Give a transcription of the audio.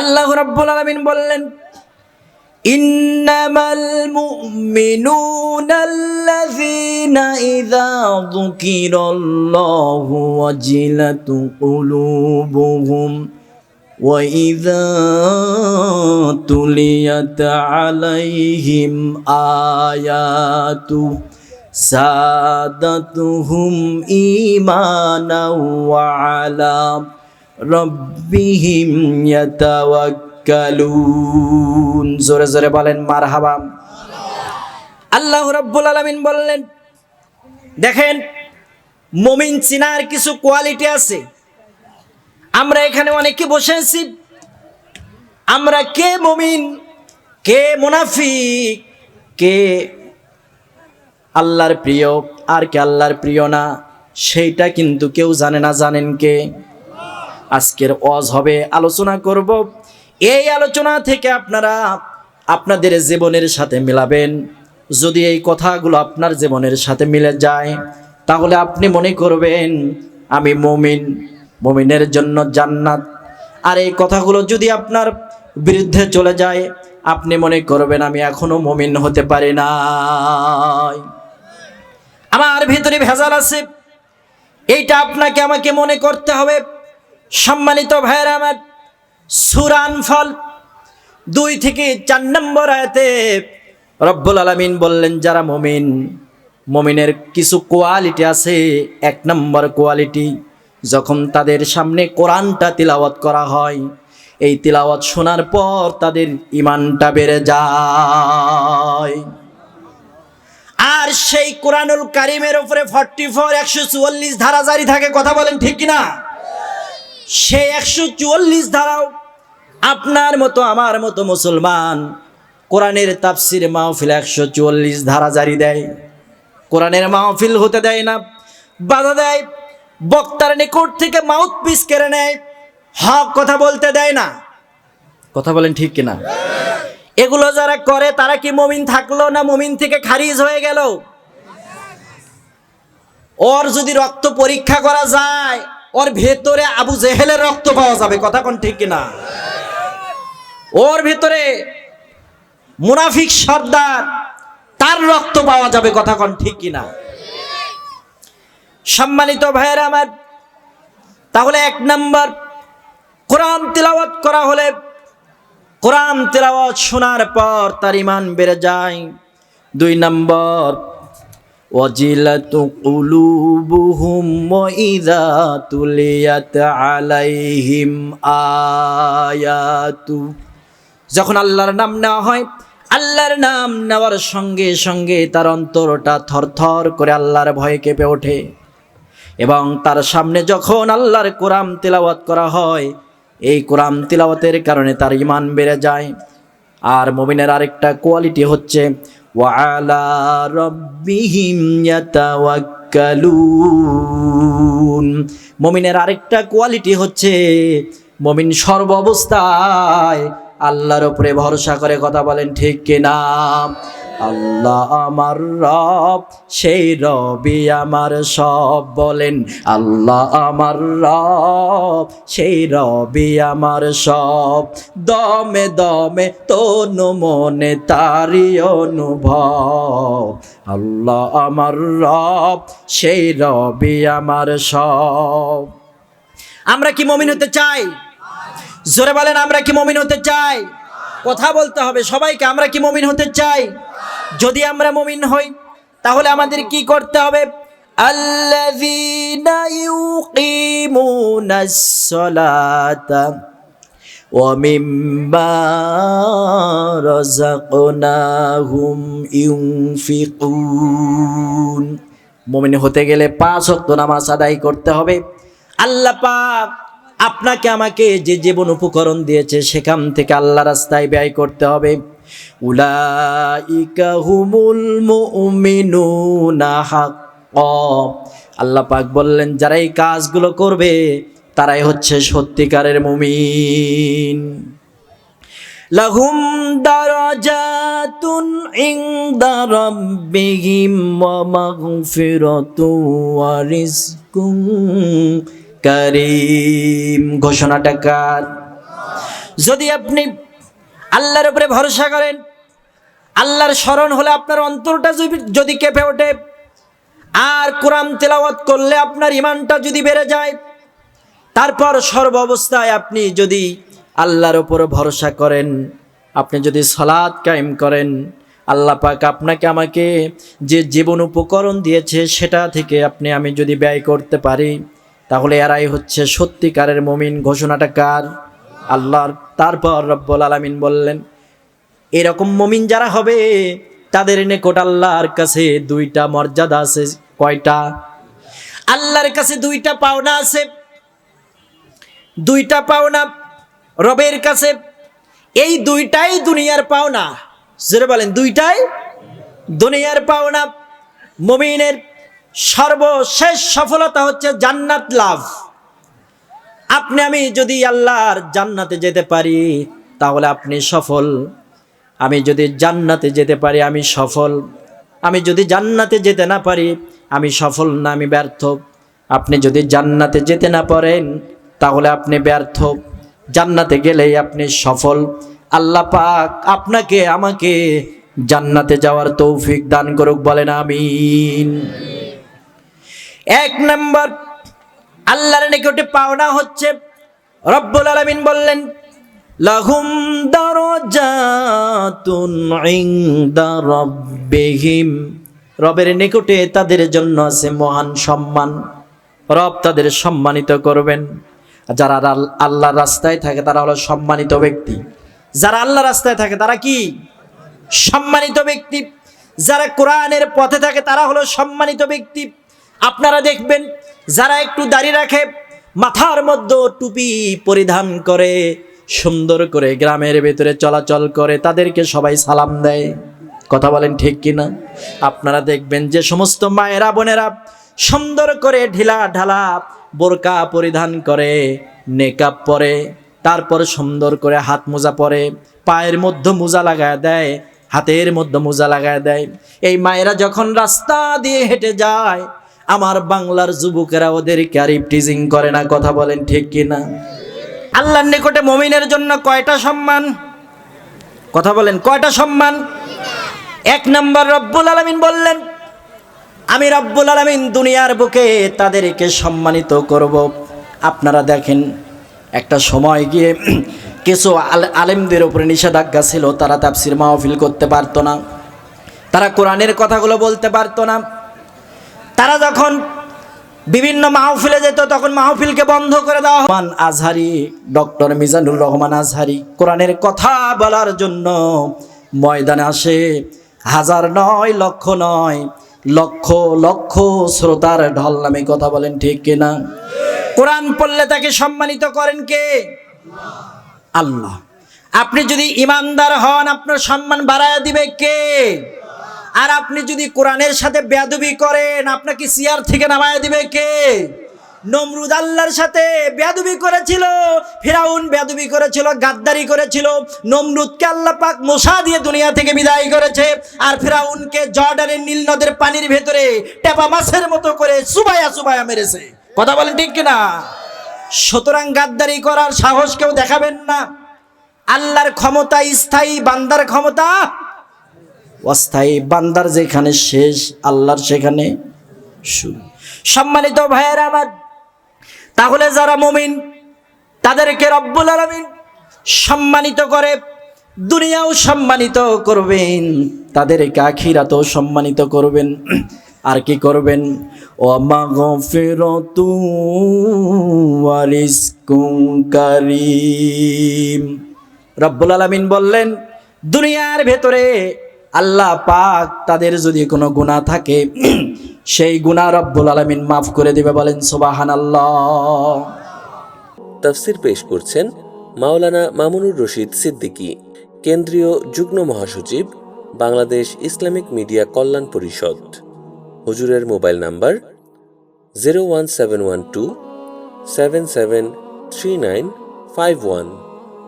আল্লাহ রাব্বুল আলামিন বললেন إنما المؤمنون الذين إذا ذكر الله وجلت قلوبهم وإذا تليت عليهم آياته سادتهم إيمانا وعلى রব্বিহিম ইয়াতাওয়াক্কালুন। জোরে জোরে বলেন, মারহাবা। আল্লাহ রাব্বুল আলামিন বললেন, দেখেন, মমিন চিনার কিছু কোয়ালিটি আছে। আমরা এখানে অনেকে বসে আছি। আমরা কে মমিন, কে মুনাফিক, কে আল্লাহর প্রিয় আর কে আল্লাহর প্রিয় না, সেইটা কিন্তু কেউ জানে না, জানেন কে? আজকের অজ হবে আলোচনা করব। এই আলোচনা থেকে আপনারা আপনাদের জীবনের সাথে মিলাবেন। যদি এই কথাগুলো আপনার জীবনের সাথে মিলে যায়, তাহলে আপনি মনে করবেন, আমি মমিন, মমিনের জন্য জান্নাত। আর এই কথাগুলো যদি আপনার বিরুদ্ধে চলে যায়, আপনি মনে করবেন, আমি এখনও মমিন হতে পারি না আমার ভিতরে ভেজাল আছে। এইটা আপনাকে, আমাকে মনে করতে হবে। সম্মানিত ভাইয়ের আমার সুরান ফল দুই থেকে চার নম্বর আয়াতে রব্বুল আলমিন বললেন, যারা মমিন, মমিনের কিছু কোয়ালিটি আছে, এক নম্বর কোয়ালিটি যখন তাদের সামনে কোরআনটা তিলাওয়াত করা হয়, এই তিলাওয়াত শোনার পর তাদের ইমানটা বেড়ে যায়। আর সেই কোরআনুল কারিমের উপরে ফর্টি ফোর একশো চুয়াল্লিশ ধারা জারি থাকে, কথা বলেন ঠিক কিনা? সেই একশো চুয়াল্লিশ ধারাও আপনার মতো, আমার মতো মুসলমান। কোরআনের তাফসির মাহফিল একশো চুয়াল্লিশ ধারা জারি দেয়। কোরআনের মাহফিল হতে দেয় না, বাধা দেয়। বক্তার নিকট থেকে মাউথ পিস কেড়ে নেয়। হক কথা বলতে দেয় না। কথা বলেন ঠিক কিনা? এগুলো যারা করে, তারা কি মমিন থাকল না মমিন থেকে খারিজ হয়ে গেল? ওর যদি রক্ত পরীক্ষা করা যায় ওর ভেতরে আবু জেহেলের রক্ত পাওয়া যাবে, কথা কোন ঠিক কিনা? ওর ভেতরে মুনাফিক সর্দার, তার রক্ত পাওয়া যাবে, কথা কোন ঠিক কিনা? সম্মানিত ভাইয়ের আমার, তাহলে এক নম্বর, কোরআন তিলাওয়াত করা হলে, কোরআন তেলাওয়াত শোনার পর তার ইমান বেড়ে যায়। দুই নম্বর ওয়াজিলাতু কুলুবুহুম ওয়াইদা তুলিয়াত আলাইহিম আয়াতু যখন আল্লাহর নাম নেওয়া হয়, আল্লাহর নাম নেওয়ার সঙ্গে সঙ্গে তার অন্তরটা থরথর করে আল্লাহর ভয়ে কেঁপে ওঠে। এবং তার সামনে যখন আল্লাহর কোরআন তেলাওয়াত করা হয়, এই কোরআন তিলাওয়াতের কারণে তার ইমান বেড়ে যায়। আর মমিনের আরেকটা কোয়ালিটি হচ্ছে ওয়ালা ربهم يتوكلون. মমিনের আরেকটা কোয়ালিটি হচ্ছে মমিন সর্ব অবস্থায় আল্লাহর উপরে ভরসা করে কথা বলেন ঠিক কিনা? আল্লাহ আমার রব, সেই রবি আমার সব বলেন। আল্লাহ আমার রব, সেই রবি আমার সব। দমে দমে তনু মনে তারি অনুভব। আল্লাহ আমার রব, সেই রবি আমার সব। আমরা কি মমিন হতে চাই? জোরে বলেন, আমরা কি মমিন হতে চাই? কথা বলতে হবে সবাইকে, আমরা কি মমিন হতে চাই? যদি আমরা মমিন হই, তাহলে আমাদের কি করতে হবে? মুমিন হতে গেলে পাঁচ ওয়াক্ত নামাজ আদায় করতে হবে। আল্লাহ পাক আপনাকে আমাকে যে জীবন উপকরণ দিয়েছে, সেখান থেকে আল্লাহ রাস্তায় ব্যয় করতে হবে। উলাইকা আল্লাহ পাক বললেন যারা এই কাজগুলো করবে, তারাই হচ্ছে সত্যিকারের মুমিন। লাহুম ঘোষণাটা কার? যদি আপনি আল্লাহর উপরে ভরসা করেন। আল্লাহর স্মরণ হলে আপনার অন্তরটা যদি- কেঁপে ওঠে। আর কোরআন তেলাওয়াত করলে আপনার ইমানটা যদি বেড়ে যায়। তারপর সর্ব অবস্থায় আপনি যদি আল্লাহর ওপর ভরসা করেন, আপনি যদি সালাদ কায়েম করেন, আল্লাহ পাক আপনাকে আমাকে যে জীবন উপকরণ দিয়েছে সেটা থেকে আপনি আমি যদি ব্যয় করতে পারি, তাহলে এরাই হচ্ছে সত্যিকারের মমিন। ঘোষণাটা কার? আল্লাহর তারপর রব্বুল আলামিন বললেন, এরকম মমিন যারা হবে, তাদের নিকট আল্লাহর কাছে দুইটা মর্যাদা আছে। কয়টা? আল্লাহর কাছে দুইটা পাওনা আছে। দুইটা পাওনা রবের কাছে। এই দুইটাই দুনিয়ার পাওনা। জোরে বলেন, দুইটাই দুনিয়ার পাওনা। মমিনের সর্বশেষ সফলতা হচ্ছে জান্নাত লাভ। আপনি, আমি যদি আল্লাহর জান্নাতে যেতে পারি, তাহলে আপনি সফল। আমি যদি জান্নাতে যেতে পারি, আমি সফল। আমি যদি জান্নাতে যেতে না পারি, আমি সফল না, আমি ব্যর্থ। আপনি যদি জান্নাতে যেতে না পারেন, তাহলে আপনি ব্যর্থ। জান্নাতে গেলেই আপনি সফল। আল্লাহ পাক আপনাকে, আমাকে জান্নাতে যাওয়ার তৌফিক দান করুক, বলেন আমিন। এক নম্বর আল্লাহর নিকটে পাওনা হচ্ছে। রব্বুল আলামিন বললেন, লাহুম দারাজাতুন ইনদা রাব্বিহিম। রবের নিকটে তাদের জন্য আছে মহান সম্মান। রব তাদের সম্মানিত করবেন। যারা আল- আল্লাহর রাস্তায় থাকে, তারা হলো সম্মানিত ব্যক্তি। যারা আল্লাহ রাস্তায় থাকে, তারা কি? সম্মানিত ব্যক্তি। যারা কোরআনের পথে থাকে, তারা হলো সম্মানিত ব্যক্তি। আপনারা দেখবেন, যারা একটু দাড়ি রাখে, মাথার মধ্যে টুপি পরিধান করে, সুন্দর করে গ্রামের ভেতরে চলাচল করে, তাদেরকে সবাই সালাম দেয়। কথা বলেন ঠিক কিনা? আপনারা দেখবেন যে সমস্ত মায়েরা, বোনেরা সুন্দর করে ঢিলা ঢালা বোরকা পরিধান করে নেকাপ পরে, তারপর সুন্দর করে হাত মোজা পরে, পায়ের মধ্যে মোজা লাগায় দেয়, হাতের মধ্যে মোজা লাগায় দেয়। এই মায়েরা যখন রাস্তা দিয়ে হেঁটে যায় আমার বাংলার যুবকেরা ওদেরকে আর টিজিং করে না, কথা বলেন ঠিক কিনা আল্লাহর নিকটে মমিনের জন্য কয়টা সম্মান? কথা বলেন, কয়টা সম্মান? এক নম্বর রব্বুল আলমিন বললেন, আমি রব্বুল আলমিন দুনিয়ার বুকে তাদেরকে সম্মানিত করব। আপনারা দেখেন, একটা সময় গিয়ে কিছু আল- আলেমদের উপরে নিষেধাজ্ঞা ছিল, তারা তাফসির মাহফিল করতে পারতো না। তারা কোরআনের কথাগুলো বলতে পারতো না। তারা যখন বিভিন্ন মাহফিলে যেত, তখন মাহফিলকে বন্ধ করে দেওয়া। রহমান আজহারি, ডক্টর মিজানুর রহমান আজহারি, কোরআনের কথা বলার জন্য ময়দানে আসে। হাজার নয়, লক্ষ নয়, লক্ষ লক্ষ শ্রোতার ঢল নামে কথা বলেন ঠিক কিনা? কোরআন পড়লে তাকে সম্মানিত করেন কে? আল্লাহ। আপনি যদি ইমানদার হন, আপনার সম্মান বাড়ায় দিবে কে? আর আপনি যদি কোরআনের সাথে বেয়াদবি করেন, আপনাকে সিয়ার থেকে নামায় দিবে কে? নমরুদ আল্লাহর সাথে বেয়াদবি করেছিল, ফিরাউন বেয়াদবি করেছিল, গাদ্দারি করেছিল, নমরুদকে আল্লাহ পাক মশা দিয়ে দুনিয়া থেকে বিদায় করেছে, আর ফিরাউনকে জর্ডানের নীল নদের পানির ভেতরে টেপা মাছের মতো করে সুবায়া সুবায়া মেরেছে। কথা বলেন ঠিক কিনা? সুতরাং গাদ্দারি করার সাহস কেউ দেখাবেন না। আল্লাহর ক্ষমতা স্থায়ী, বান্দার ক্ষমতা অস্থায়ী বান্দার যেখানে শেষ, আল্লাহর সেখানে শুরু। সম্মানিত ভাইয়ের আমার, তাহলে যারা মমিন, তাদেরকে রব্বুল আলমিন সম্মানিত করে, দুনিয়াও সম্মানিত করবেন, তাদেরকে আখিরাতেও সম্মানিত করবেন। আর কি করবেন? ও কারীম। রব্বুল আলামিন বললেন, দুনিয়ার ভেতরে আল্লাহ পাক তাদের যদি কোনো গুনাহ থাকে, সেই গুনাহ রব্বুল আলামিন মাফ করে দেবে, বলেন সুবহানাল্লাহ। তাফসির পেশ করছেন মাওলানা মামুনুর রশিদ সিদ্দিকী, কেন্দ্রীয় যুগ্ম মহাসচিব, বাংলাদেশ ইসলামিক মিডিয়া কল্যাণ পরিষদ। হুজুরের mobile number zero one seven one two seven seven three nine five one.